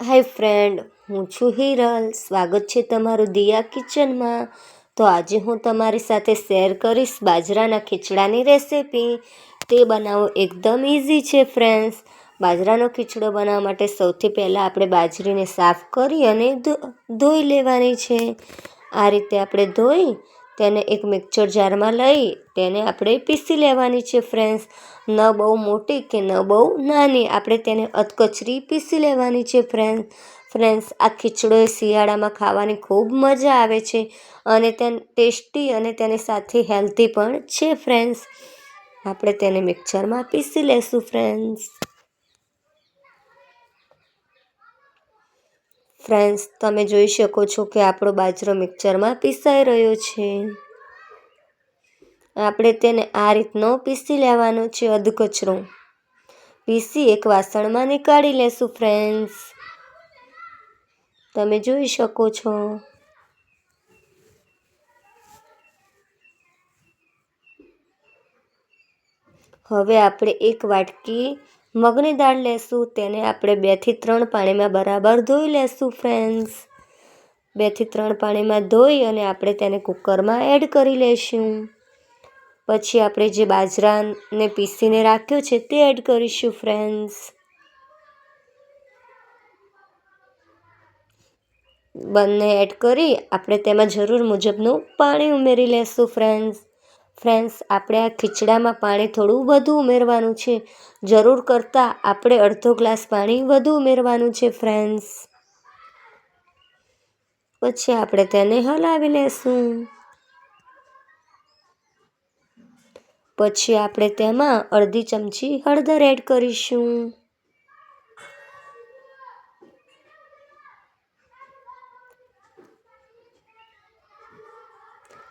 હાય friend, હું છું હિરલ. સ્વાગત છે તમારું દિયા કિચનમાં. તો આજે હું તમારી સાથે શેર કરીશ બાજરાના ખીચડાની રેસીપી. તે બનાવવો એકદમ ઇઝી છે ફ્રેન્ડ્સ. બાજરાનો ખીચડો બનાવવા માટે સૌથી પહેલાં આપણે બાજરીને સાફ કરી અને ધોઈ લેવાની છે. આ રીતે આપણે ધોઈ તેને એક મિક્સર જારમાં લઈ તેને આપણે પીસી લેવાની છે ફ્રેન્ડ્સ. ન બહુ મોટી કે ન બહુ નાની, આપણે તેને અધકચરી પીસી લેવાની છે ફ્રેન્ડ ફ્રેન્ડ્સ આ ખીચડો શિયાળામાં ખાવાની ખૂબ મજા આવે છે અને તે ટેસ્ટી અને તેની સાથે હેલ્ધી પણ છે ફ્રેન્ડ્સ આપણે તેને મિક્સરમાં પીસી લેશું ફ્રેન્ડ્સ ફ્રેન્ડ્સ તમે જોઈ શકો છો કે આપણો બાજરો મિક્સરમાં પીસાઈ રહ્યો છે. આપણે તેને આ રીતનો પીસી લેવાનો છે અધકચરો. પીસી એક વાસણમાં નીકાળી લેશું ફ્રેન્ડ્સ તમે જોઈ શકો છો. હવે આપણે એક વાટકી મગની દાળ લેશું, તેને આપણે બેથી ત્રણ પાણીમાં બરાબર ધોઈ લેશું ફ્રેન્ડ્સ બેથી ત્રણ પાણીમાં ધોઈ અને આપણે તેને કુકરમાં એડ કરી લઈશું પછી આપણે જે બાજરાને પીસીને રાખ્યો છે તે એડ કરીશું ફ્રેન્ડ્સ બંને એડ કરી આપણે તેમાં જરૂર મુજબનું પાણી ઉમેરી લેશું ફ્રેન્ડ્સ ફ્રેન્ડ્સ આપણે આ ખીચડામાં પાણી થોડું વધુ ઉમેરવાનું છે. જરૂર કરતાં આપણે અડધો ગ્લાસ પાણી વધુ ઉમેરવાનું છે ફ્રેન્ડ્સ પછી આપણે તેને હલાવી લેશું. પછી આપણે તેમાં અડધી ચમચી હળદર એડ કરીશું.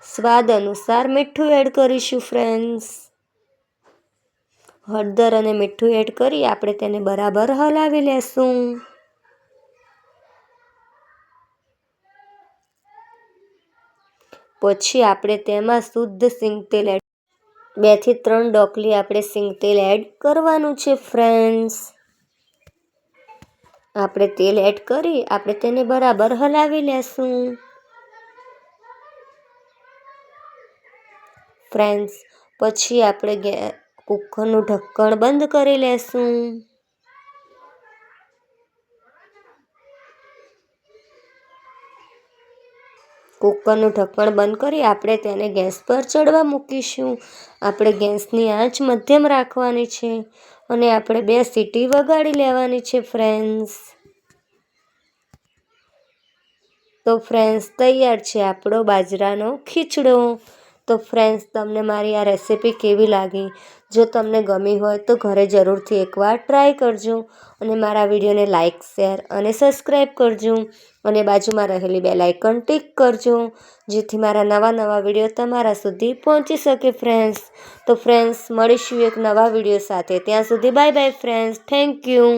સ્વાદ અનુસાર મીઠું એડ કરીશું ફ્રેન્ડ્સ. હળદર અને મીઠું એડ કરી આપણે તેને બરાબર હલાવી લેશું. પછી આપણે તેમાં શુદ્ધ સિંગતેલ એડ બેથી ત્રણ ડોકલી આપણે સિંગ તેલ એડ કરવાનું છે ફ્રેન્ડ્સ આપણે તેલ એડ કરી, આપણે તેને બરાબર હલાવી લેશું. ફ્રેન્ડ્સ પછી આપણે કુકરનું ઢક્કણ બંધ કરી લેશું. કુકરનું ઢક્કણ બંધ કરી આપણે તેને ગેસ પર ચડવા મૂકીશું. આપણે ગેસની આંચ મધ્યમ રાખવાની છે અને આપણે બે સીટી વગાડી લેવાની છે, ફ્રેન્ડ્સ. તો ફ્રેન્ડ્સ, તૈયાર છે આપણો બાજરાનો ખીચડો. તો ફ્રેન્ડ્સ તમને મારી આ રેસિપી કેવી લાગી? જો તમને ગમી હોય તો ઘરે જરૂરથી એકવાર ટ્રાય કરજો અને મારા વિડીયોને લાઇક શેર અને સબસ્ક્રાઈબ કરજો અને બાજુમાં રહેલી બે લાઇકન ટિક કરજો, જેથી મારા નવા નવા વીડિયો તમારા સુધી પહોંચી શકે ફ્રેન્ડ્સ તો ફ્રેન્ડ્સ મળીશું એક નવા વીડિયો સાથે. ત્યાં સુધી bye bye friends thank you